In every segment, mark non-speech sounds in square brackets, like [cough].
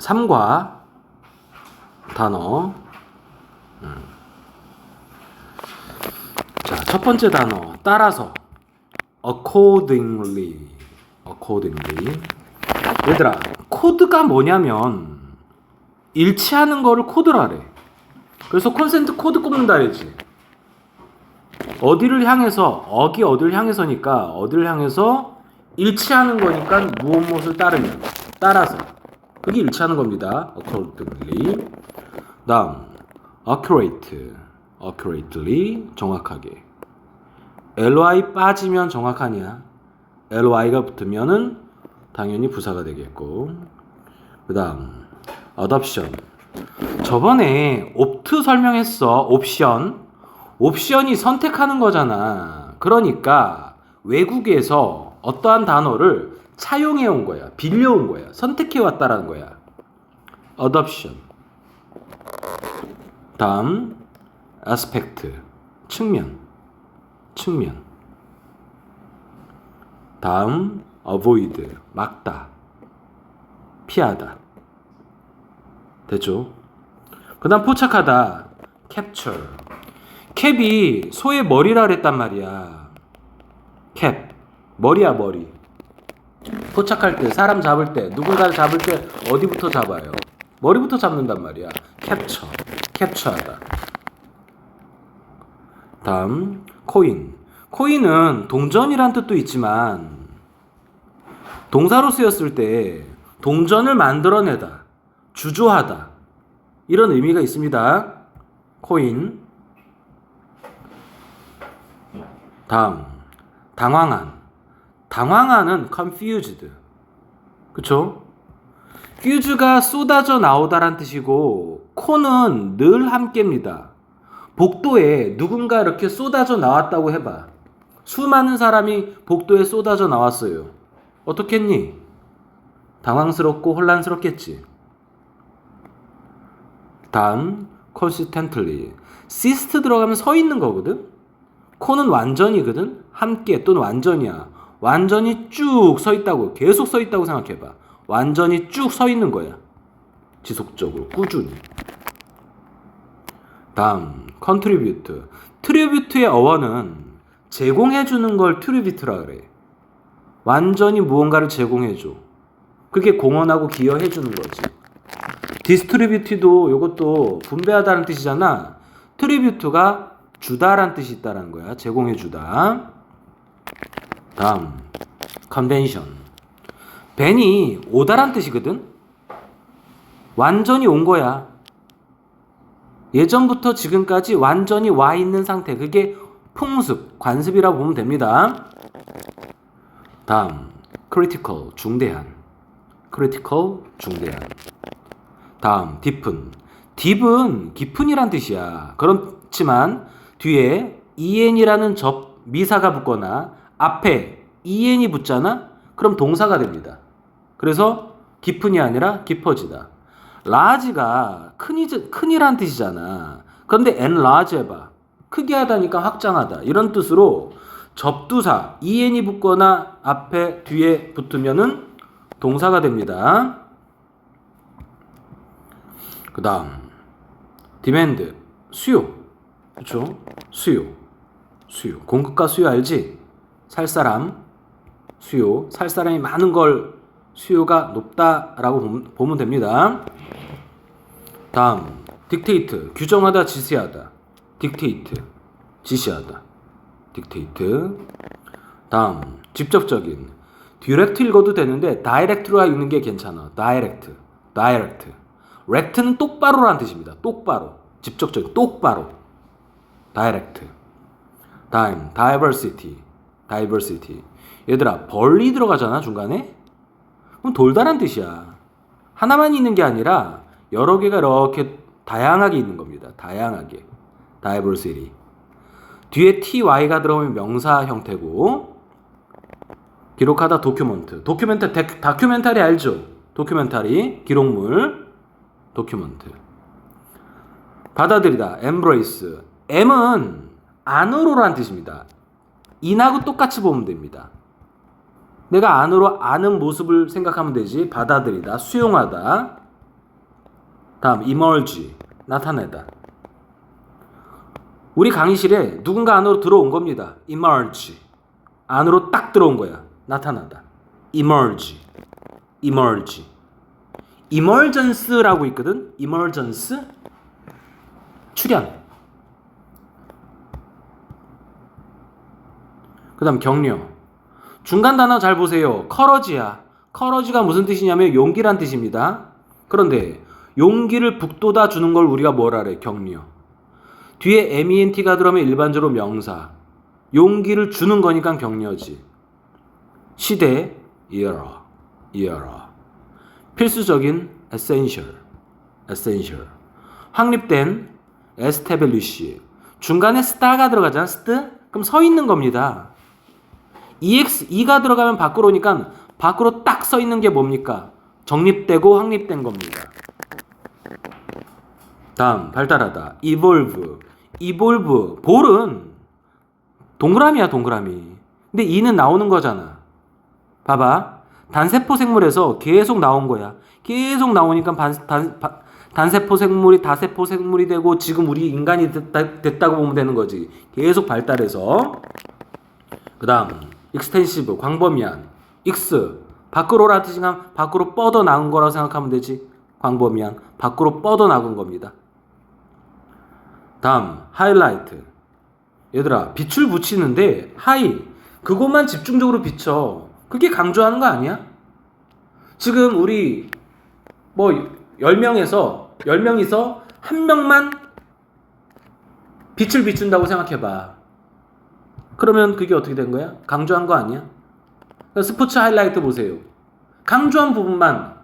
3과 단어. 음. 자, 첫 번째 단어. 따라서. accordingly. accordingly. 얘들아, 코드가 뭐냐면 일치하는 거를 코드라래. 그래서 콘센트 코드 꼽는다 그랬지. 어디를 향해서 어기 어디를 향해서니까 어디를 향해서 일치하는 거니까 무엇 무엇을 따르면 따라서 그게 일치하는 겁니다. accordingly. 다음 accurate, accurately 정확하게. ly 빠지면 정확하냐? ly가 붙으면은 당연히 부사가 되겠고. 그 다음 adoption. 저번에 옵트 설명했어. 옵션. 옵션이 선택하는 거잖아. 그러니까 외국에서 어떠한 단어를 차용해 온 거야. 빌려 온 거야. 선택해 왔다라는 거야. adoption. 다음 aspect. 측면. 측면. 다음 avoid. 막다. 피하다. 됐죠? 그다음 포착하다. capture. 캡이 소의 머리라 그랬단 말이야. 캡. 머리야, 머리. 포착할 때, 사람 잡을 때, 누군가를 잡을 때 어디부터 잡아요? 머리부터 잡는단 말이야. 캡처. 캡처하다. 다음, 코인. 코인은 동전이란 뜻도 있지만 동사로 쓰였을 때 동전을 만들어내다, 주조하다 이런 의미가 있습니다. 코인. 다음 당황한 당황한은 confused 그쵸? 퓨즈가 쏟아져 나오다란 뜻이고 코는 늘 함께입니다. 복도에 누군가 이렇게 쏟아져 나왔다고 해봐. 수많은 사람이 복도에 쏟아져 나왔어요. 어떻겠니? 당황스럽고 혼란스럽겠지. 다음 consistently. 시스트 들어가면 서 있는 거거든. 코는 완전이거든. 함께 또는 완전이야. 완전히 쭉 서 있다고 계속 서 있다고 생각해 봐. 완전히 쭉 서 있는 거야. 지속적으로 꾸준히. 다음 contribute. 트리뷰트의 어원은 제공해 주는 걸 트리뷰트라 그래. 완전히 무언가를 제공해 줘. 그게 공헌하고 기여해 주는 거지. 디스트리뷰티도 이것도 분배하다는 뜻이잖아. 트리뷰트가 주다란 뜻이 있다라는 거야. 제공해 주다. 다음 컨벤션. 벤이 오다란 뜻이거든. 완전히 온 거야. 예전부터 지금까지 완전히 와 있는 상태. 그게 풍습, 관습이라고 보면 됩니다. 다음 critical 중대한. critical 중대한. 다음 딥은 딥은 깊은이란 뜻이야. 그렇지만 뒤에 en이라는 접 미사가 붙거나 앞에 en이 붙잖아. 그럼 동사가 됩니다. 그래서 깊은이 아니라 깊어지다. large가 큰이 큰이란 뜻이잖아. 그런데 enlarge 해봐. 크게 하다니까 확장하다. 이런 뜻으로 접두사 en이 붙거나 앞에 뒤에 붙으면은 동사가 됩니다. 그 다음 디맨드 수요 그렇죠 수요 수요 공급과 수요 알지 살 사람 수요. 살 사람이 많은 걸 수요가 높다라고 보면, 됩니다. 다음. 딕테이트. 규정하다 지시하다. 딕테이트. 지시하다. 딕테이트. 다음. 직접적인. 디렉트 읽어도 되는데 다이렉트가 읽는 게 괜찮아. 다이렉트. 다이렉트. 렉트는 똑바로라는 뜻입니다. 똑바로. 직접적인 똑바로. 다이렉트. 다임 다이버시티. 다이버시티. 얘들아, 벌리 들어가잖아, 중간에? 그럼 돌다란 뜻이야. 하나만 있는 게 아니라 여러 개가 이렇게 다양하게 있는 겁니다. 다양하게. 다이버시티. 뒤에 ty가 들어오면 명사 형태고 기록하다 도큐먼트. 도큐멘터 다큐멘터리 알죠? 도큐멘터리 기록물. 도큐먼트. 받아들이다. embrace. M은 안으로라는 뜻입니다. 인하고 똑같이 보면 됩니다. 내가 안으로 아는 모습을 생각하면 되지. 받아들이다. 수용하다. 다음 emerge 나타내다. 우리 강의실에 누군가 안으로 들어온 겁니다. emerge 안으로 딱 들어온 거야. 나타나다. emerge emerge emergence라고 있거든. emergence 출현. 그 다음 격려. 중간 단어 잘 보세요. 커러지야. 커러지가 무슨 뜻이냐면 용기란 뜻입니다. 그런데 용기를 북돋아 주는 걸 우리가 뭐라 그래? 격려. 뒤에 MENT가 들어오면 일반적으로 명사. 용기를 주는 거니까 격려지. 시대, era, era. 필수적인 essential, essential. 확립된 establish. 중간에 star가 들어가잖아, st? 그럼 서 있는 겁니다. EX, E가 들어가면 밖으로 오니까 밖으로 딱 서 있는 게 뭡니까? 정립되고 확립된 겁니다. 다음, 발달하다. evolve. evolve. 볼은 동그라미야, 동그라미. 근데 E는 나오는 거잖아. 봐봐. 단세포 생물에서 계속 나온 거야. 계속 나오니까 반, 단, 반- 단세포 생물이 다세포 생물이 되고 지금 우리 인간이 됐다, 됐다고 보면 되는 거지. 계속 발달해서. 그 다음, 익스텐시브, 광범위한. 익스, 밖으로 라티지만 밖으로 뻗어 나온 거라고 생각하면 되지. 광범위한. 밖으로 뻗어 나온 겁니다. 다음, 하이라이트. 얘들아, 빛을 붙이는데, 하이. 그것만 집중적으로 비춰. 그게 강조하는 거 아니야? 지금 우리, 뭐, 10명에서, 10명이서 한 명만 빛을 비춘다고 생각해 봐. 그러면 그게 어떻게 된 거야? 강조한 거 아니야? 스포츠 하이라이트 보세요. 강조한 부분만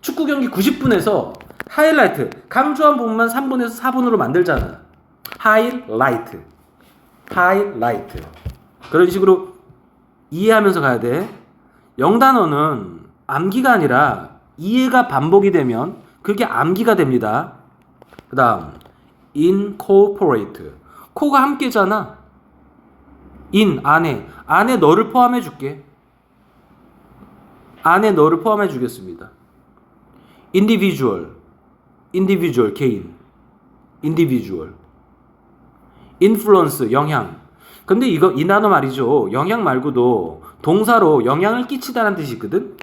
축구 경기 90분에서 하이라이트 강조한 부분만 3분에서 4분으로 만들잖아. 하이라이트. 하이라이트. 그런 식으로 이해하면서 가야 돼. 영단어는 암기가 아니라 이해가 반복이 되면 그게 암기가 됩니다. 그다음 incorporate. 코가 함께잖아. In 안에 안에 너를 포함해 줄게. 안에 너를 포함해 주겠습니다. individual individual 개인. individual 영향. 근데 이거 이 단어 말이죠. 영향 말고도 동사로 영향을 끼치다는 뜻이 있거든?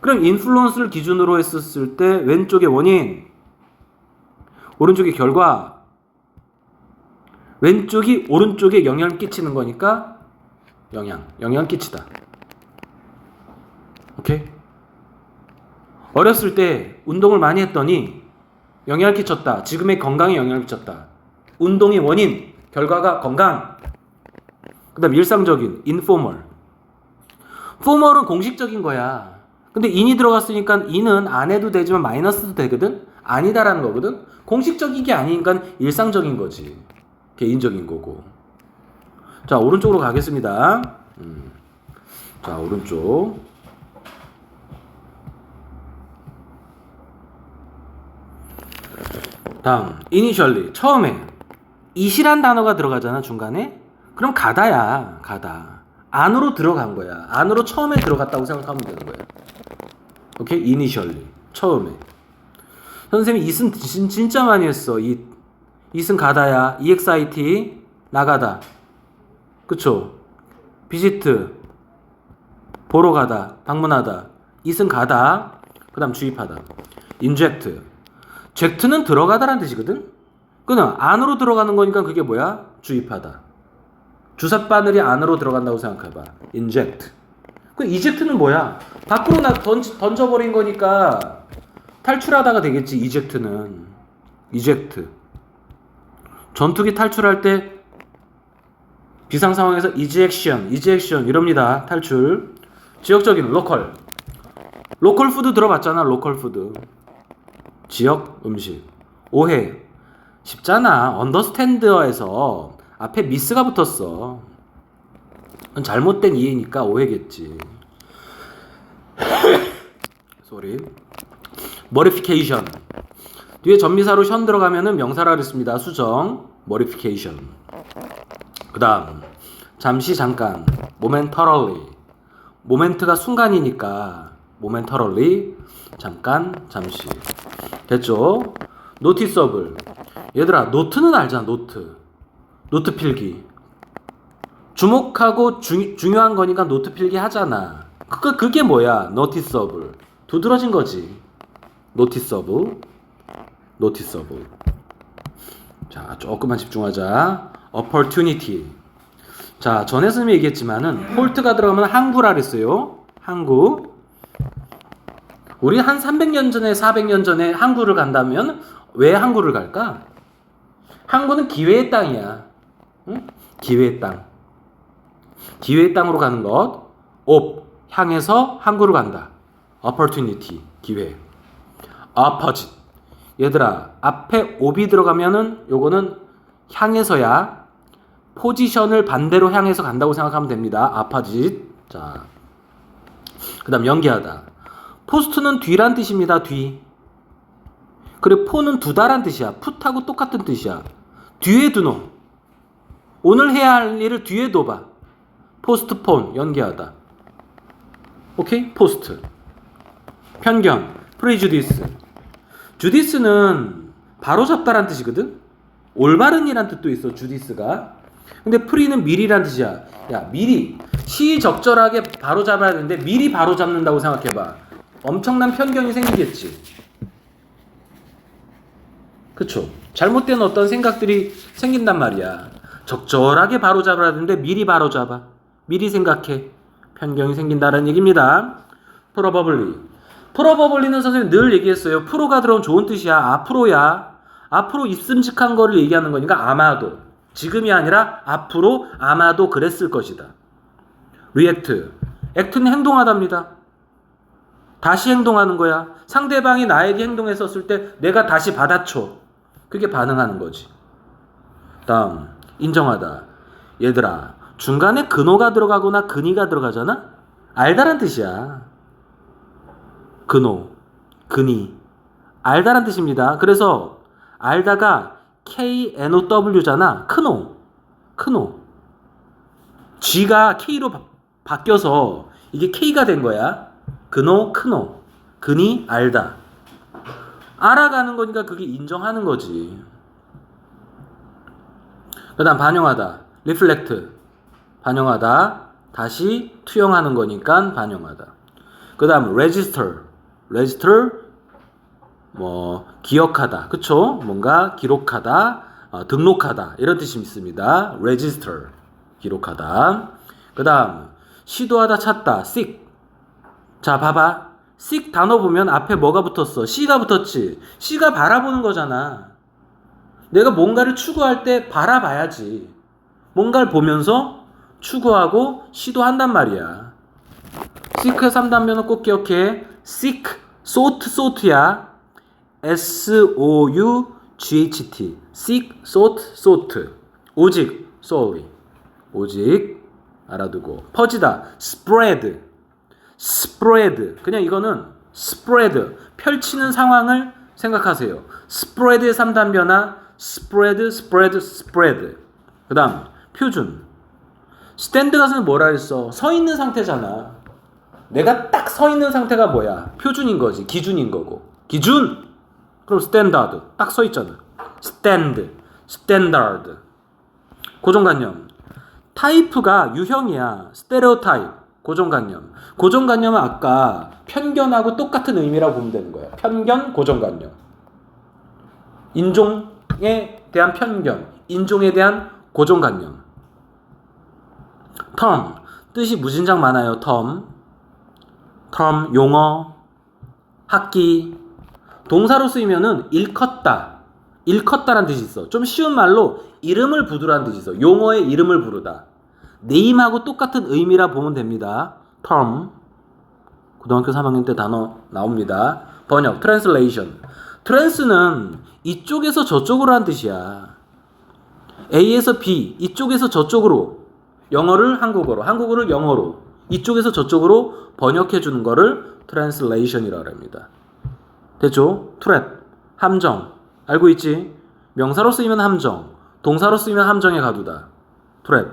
그럼 influence를 기준으로 했었을 때 왼쪽에 원인 오른쪽에 결과 왼쪽이 오른쪽에 영향을 끼치는 거니까 영향 영향 끼치다 오케이 어렸을 때 운동을 많이 했더니 영향을 끼쳤다. 지금의 건강에 영향을 끼쳤다. 운동의 원인, 결과가 건강. 그 다음 일상적인 informal. formal은 공식적인 거야. 근데 in이 들어갔으니까 in은 안 해도 되지만 마이너스도 되거든. 아니다라는 거거든. 공식적인 게 아니니까 일상적인 거지. 개인적인 거고. 자 오른쪽으로 가겠습니다. 음. 자 오른쪽. 다음 initially 처음에 이시란 단어가 들어가잖아 중간에 그럼 가다야 가다 안으로 들어간 거야 안으로 처음에 들어갔다고 생각하면 되는 거야 오케이 initially 처음에 선생님이 진- 진짜 많이 했어 이 이승 가다야 exit 나가다 그쵸 비지트 보러 가다 방문하다 이승 가다 그 다음 주입하다 inject 젝트는 들어가다라는 뜻이거든. 그냥 안으로 들어가는 거니까 그게 뭐야? 주입하다. 주사 바늘이 안으로 들어간다고 생각해봐. inject. 그 eject는 뭐야? 밖으로 나 던지, 던져버린 거니까 탈출하다가 되겠지. eject는 eject. 전투기 탈출할 때 비상 상황에서 ejection, ejection 이럽니다. 탈출. 지역적인 로컬. 로컬 푸드 들어봤잖아. 로컬 푸드. 지역 음식 오해 쉽잖아 언더스탠드어에서 앞에 미스가 붙었어 잘못된 이해니까 오해겠지 [coughs] 소리 머리피케이션 뒤에 전미사로 션 들어가면은 명사라 그랬습니다 수정 머리피케이션 그 다음 잠시 잠깐 모멘터럴리 모멘트가 순간이니까 모멘터럴리 잠깐 잠시 됐죠? 노티서블. 얘들아, 노트는 알잖아, 노트. 노트 필기. 주목하고 주, 중요한 거니까 노트 필기 하잖아. 그거 그게 뭐야? 노티서블. 두드러진 거지. 노 노티서블. 자, 조금만 집중하자. opportunity. 자, 전에 선생님이 얘기했지만은 폴트가 들어가면 항구라 그랬어요. 항구. 우리 한 300년 전에 400년 전에 항구를 간다면 왜 항구를 갈까? 항구는 기회의 땅이야. 응? 기회의 땅. 기회의 땅으로 가는 것. 옵 향해서 항구를 간다. opportunity 기회. opposite 얘들아 앞에 옵이 들어가면은 요거는 향해서야 포지션을 반대로 향해서 간다고 생각하면 됩니다. opposite 자 그다음 연기하다. 포스트는 뒤란 뜻입니다. 뒤. 그리고 포는 두다란 뜻이야. 풋하고 똑같은 뜻이야. 뒤에 두노. 오늘 해야 할 일을 뒤에 둬봐. 포스트폰 연기하다. 오케이? 포스트. 편견. 프레주디스. 주디스는 바로 잡다란 뜻이거든. 올바른이란 뜻도 있어. 주디스가. 근데 프리는 미리란 뜻이야. 야, 미리 시적절하게 바로 잡아야 되는데 미리 바로 잡는다고 생각해 봐. 엄청난 편견이 생기겠지. 그쵸? 잘못된 어떤 생각들이 생긴단 말이야. 적절하게 바로 잡아야 되는데 미리 바로 잡아. 미리 생각해. 편견이 생긴다는 얘기입니다. 프 프로버블리는 선생님 늘 얘기했어요. 프로가 들어온 좋은 뜻이야. 앞으로야. 앞으로 있음직한 거를 얘기하는 거니까 아마도. 지금이 아니라 앞으로 아마도 그랬을 것이다. 리액트. 액트는 행동하답니다. 다시 행동하는 거야. 상대방이 나에게 행동했었을 때 내가 다시 받아쳐. 그게 반응하는 거지. 다음 인정하다. 얘들아 중간에 근호가 들어가거나 근이가 들어가잖아. 알다란 뜻이야. 근호, 근이 알다란 뜻입니다. 그래서 알다가 K N O W잖아. 큰호, 큰호. G가 K로 바, 바뀌어서 이게 K가 된 거야. 근호, 큰호. 근이 알다. 알아가는 거니까 그게 인정하는 거지. 그 다음 반영하다. 리플렉트. 반영하다. 다시 투영하는 거니까 반영하다. 그 다음 register. Register 뭐 기억하다. 그쵸? 뭔가 기록하다. 어, 등록하다. 이런 뜻이 있습니다. register. 기록하다. 그 다음 시도하다 찾다. seek. 자 봐봐. seek 단어 보면 앞에 뭐가 붙었어? C가 붙었지. C가 바라보는 거잖아. 내가 뭔가를 추구할 때 바라봐야지. 뭔가를 보면서 추구하고 시도한단 말이야. seek의 3단면은 꼭 기억해. seek, sought, sought야. S-O-U-G-H-T. seek, sought, sought. 오직, solely. 오직, 알아두고. 퍼지다. spread. spread. 그냥 이거는 spread. 펼치는 상황을 생각하세요. spread의 3단 변화. spread, spread, spread. 그 다음, 표준. 스탠드 가서는 뭐라 했어? 서 있는 상태잖아. 내가 딱 서 있는 상태가 뭐야? 표준인 거지. 기준인 거고. 기준! 그럼 스탠다드. 딱 서 있잖아. 스탠드. 스탠다드. 고정관념. 타이프가 유형이야. 스테레오타입. 고정관념. 고정관념은 아까 편견하고 똑같은 의미라고 보면 되는 거야. 편견, 고정관념. 인종에 대한 편견, 인종에 대한 고정관념. 텀, 뜻이 무진장 많아요. 텀, 텀, 용어, 학기. 동사로 쓰이면은 일컫다, 일컫다라는 뜻이 있어. 좀 쉬운 말로 이름을 부두라는 뜻이 있어. 용어의 이름을 부르다. 네임하고 똑같은 의미라 보면 됩니다. 텀. 고등학교 3학년 때 단어 나옵니다. 번역, translation. 트랜스는 이쪽에서 저쪽으로 한 뜻이야. A에서 B, 이쪽에서 저쪽으로. 영어를 한국어로, 한국어를 영어로. 이쪽에서 저쪽으로 번역해 주는 거를 translation이라고 합니다. 됐죠? 트랩, 함정. 알고 있지? 명사로 쓰이면 함정, 동사로 쓰이면 함정에 가두다. 트랩.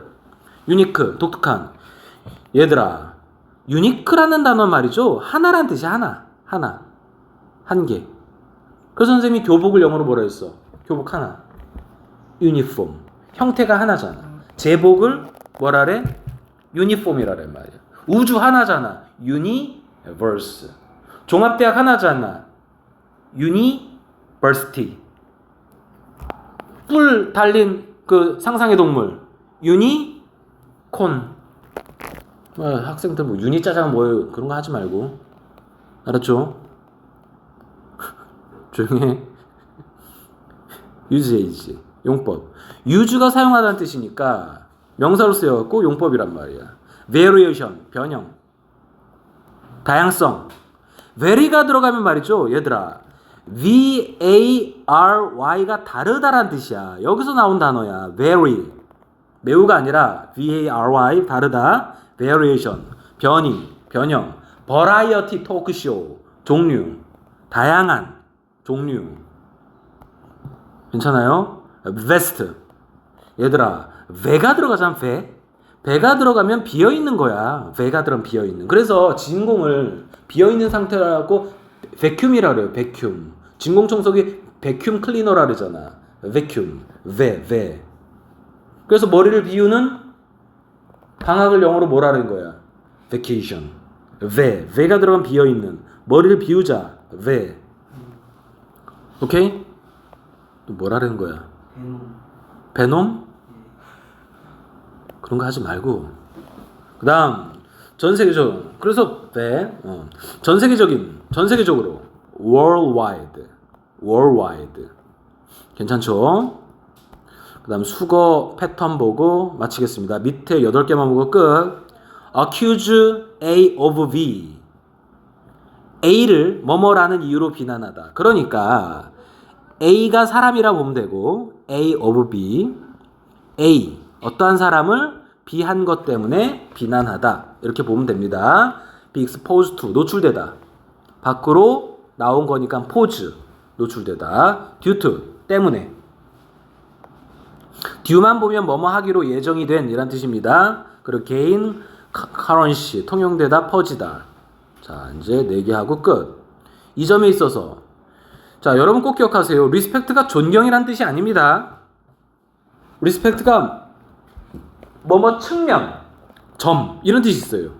유니크, 독특한. 얘들아, 유니크라는 단어 말이죠. 하나란 뜻이 하나. 하나. 한 개. 그래서 선생님이 교복을 영어로 뭐라 했어? 교복 하나. 유니폼. 형태가 하나잖아. 제복을 뭐라 래? 유니폼이라란 말이야. 우주 하나잖아. 유니버스. 종합대학 하나잖아. 유니버시티. 뿔 달린 그 상상의 동물. 유니콘. 어, 학생들 뭐 유니 짜장 뭐 그런 거 하지 말고. 알았죠? [laughs] 조용해. 유즈에이지 용법. 유즈가 사용하다는 뜻이니까 명사로 쓰여갖고 용법이란 말이야. Variation 변형. 다양성. very가 들어가면 말이죠, 얘들아. V A R Y가 다르다란 뜻이야. 여기서 나온 단어야. vary. 매우가 아니라 V A R Y 다르다. variation 변이, 변형. talk show 종류. 다양한 종류. 괜찮아요? vest. 얘들아, ve가 들어가잖아, ve. Ve가 들어가면 비어 있는 거야. ve가 들어가면 비어 있는. 그래서 진공을 비어 있는 상태라고 vacuum이라 그래요. vacuum. 진공 청소기 vacuum cleaner라 그러잖아. vacuum. ve, ve. 그래서 머리를 비우는 방학을 영어로 뭐라는 거야? vacation. ve. ve가 들어가면 비어 있는. 머리를 비우자. ve. 오케이? 또 뭐라는 거야? 베놈? 그런 거 하지 말고 그 다음 전 세계적 그래서 배 어. 전 세계적인 전 세계적으로 worldwide worldwide 괜찮죠? 그 다음 수거 패턴 보고 마치겠습니다. 밑에 8개만 보고 끝. accuse A of B A를 뭐뭐라는 이유로 비난하다. 그러니까 A가 사람이라 보면 되고 A of B A 어떠한 사람을 B한 것 때문에 비난하다 이렇게 보면 됩니다. be exposed to 노출되다 밖으로 나온 거니까 pose 노출되다 due to 때문에 due만 보면 뭐뭐 하기로 예정이 된 이란 뜻입니다. 그리고 gain currency 통용되다 퍼지다 자 이제 네 개 하고 끝. 이 점에 있어서 자, 여러분 꼭 기억하세요. 리스펙트가 존경이란 뜻이 아닙니다. 리스펙트가 뭐뭐 측면, 점 이런 뜻이 있어요.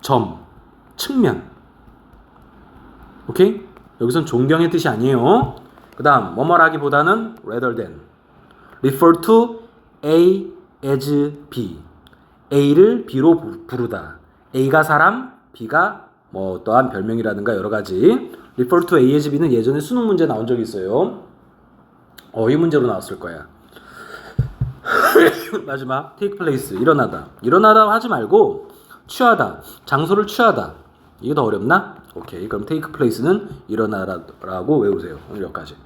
점, 측면. 오케이? 여기선 존경의 뜻이 아니에요. 그다음 뭐뭐라기보다는 rather than refer to A as B. A를 B로 부- 부르다. A가 사람, B가 뭐 어떠한 별명이라든가 여러 가지. refer to A as B는 예전에 수능 문제 나온 적이 있어요. 어, 이 문제로 나왔을 거야. [laughs] 마지막 take place 일어나다. 일어나다 하지 말고 취하다. 장소를 취하다. 이게 더 어렵나? 오케이. 그럼 take place는 일어나라고 외우세요. 오늘 여기까지.